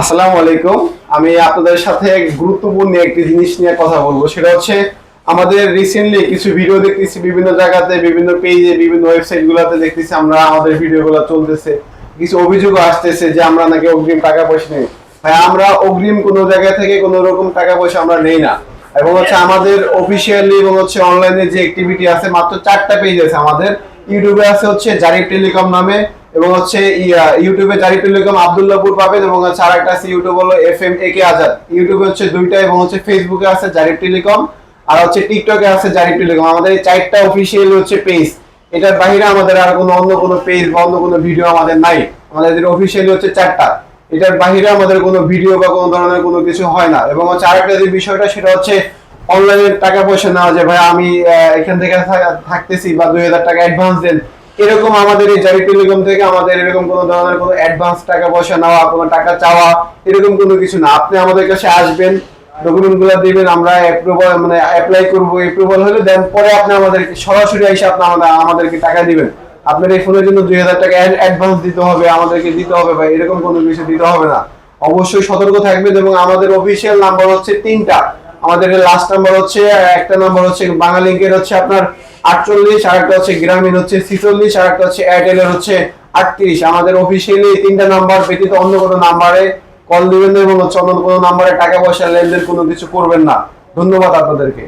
আসসালামু আলাইকুম। আমি আপনাদের সাথে গুরুত্বপূর্ণ একটি জিনিস নিয়ে কথা বলব। সেটা হচ্ছে, আমাদের রিসেন্টলি কিছু ভিডিও দেখতেছি বিভিন্ন জায়গাতে, বিভিন্ন পেজে বিভিন্ন ওয়েবসাইট গুলাতে দেখতেছি আমরা, আমাদের ভিডিওগুলো চলতেছে। কিছু অভিযোগ আসতেছে যে আমরা নাকি অগ্রিম টাকা পয়সা নেই। ভাই, আমরা অগ্রিম কোনো জায়গা থেকে কোনো রকম টাকা পয়সা আমরা নেই না। এবং হচ্ছে আমাদের অফিসিয়ালি এবং হচ্ছে অনলাইনে যে অ্যাক্টিভিটি আছে, মাত্র চারটা পেজ আছে আমাদের। ইউটিউবে আছে হচ্ছে জারিফ টেলিকম নামে। এবং হচ্ছে ইউটিউবে জারি টেলিকম আবদুল্লাপুর পাবেন এবং হচ্ছে আরেকটা আছে, ইউটিউব হলো F M A K Azad. ইউটিউবে হচ্ছে দুইটা এবং হচ্ছে ফেসবুকে আছে জারিফ টেলিকম, আর হচ্ছে টিকটকে আছে জারিফ টেলিকম। আমাদের এই চারটা অফিসিয়াল হচ্ছে পেজ এটার বাইরে আমাদের আর কোনো অন্য কোনো পেজ বা অন্য কোনো ভিডিও আমাদের নাই। আমাদের অফিসিয়ালি হচ্ছে চারটা। এটার বাইরে আমাদের কোনো ভিডিও বা কোনো ধরনের কোনো কিছু হয় না। এবং হচ্ছে আরেকটা যে বিষয়টা, সেটা হচ্ছে অনলাইনে টাকা পয়সা নেওয়া যে, ভাই, আমি এখান থেকে থাকতেছি বা দুই হাজার টাকা অ্যাডভান্স দেন। এরকম আমাদের এই জারি টেলিকম থেকে আমাদের এরকম কোনো ধরনের কোনো অ্যাডভান্স টাকা পয়সা নেওয়া, কোনো টাকা চাওয়া, এরকম কোনো কিছু না। আপনি আমাদের কাছে আসবেন ডকুমেন্টগুলো দিবেন, আমরা অ্যাপ্রুভাল মানে অ্যাপ্লাই করব অ্যাপ্রুভাল হলে দেন পরে আপনি আমাদেরকে, সরাসরি এসে আপনি আমাদের, আমাদেরকে টাকা দিবেন। আপনার এই ফোনের জন্য দুই হাজার টাকা অ্যাডভান্স দিতে হবে, আমাদেরকে দিতে হবে বা এরকম কোনো কিছু দিতে হবে না। অবশ্যই সতর্ক থাকবেন এবং আমাদের অফিসিয়াল নাম্বার হচ্ছে তিনটা। আমাদের লাস্ট নাম্বার হচ্ছে, একটা নাম্বার হচ্ছে বাংলালিংকের হচ্ছে আপনার আটচল্লিশ আর একটা হচ্ছে গ্রামীণ হচ্ছে ছিচল্লিশ আর একটা হচ্ছে এয়ারটেলের হচ্ছে আটত্রিশ। আমাদের অফিসিয়ালি তিনটা নাম্বার ব্যতীত অন্য কোনো নাম্বারে কল দিবেন এবং হচ্ছে অন্য কোনো নাম্বারে টাকা পয়সা লেনদেন কোনো কিছু করবেন না। ধন্যবাদ আপনাদেরকে।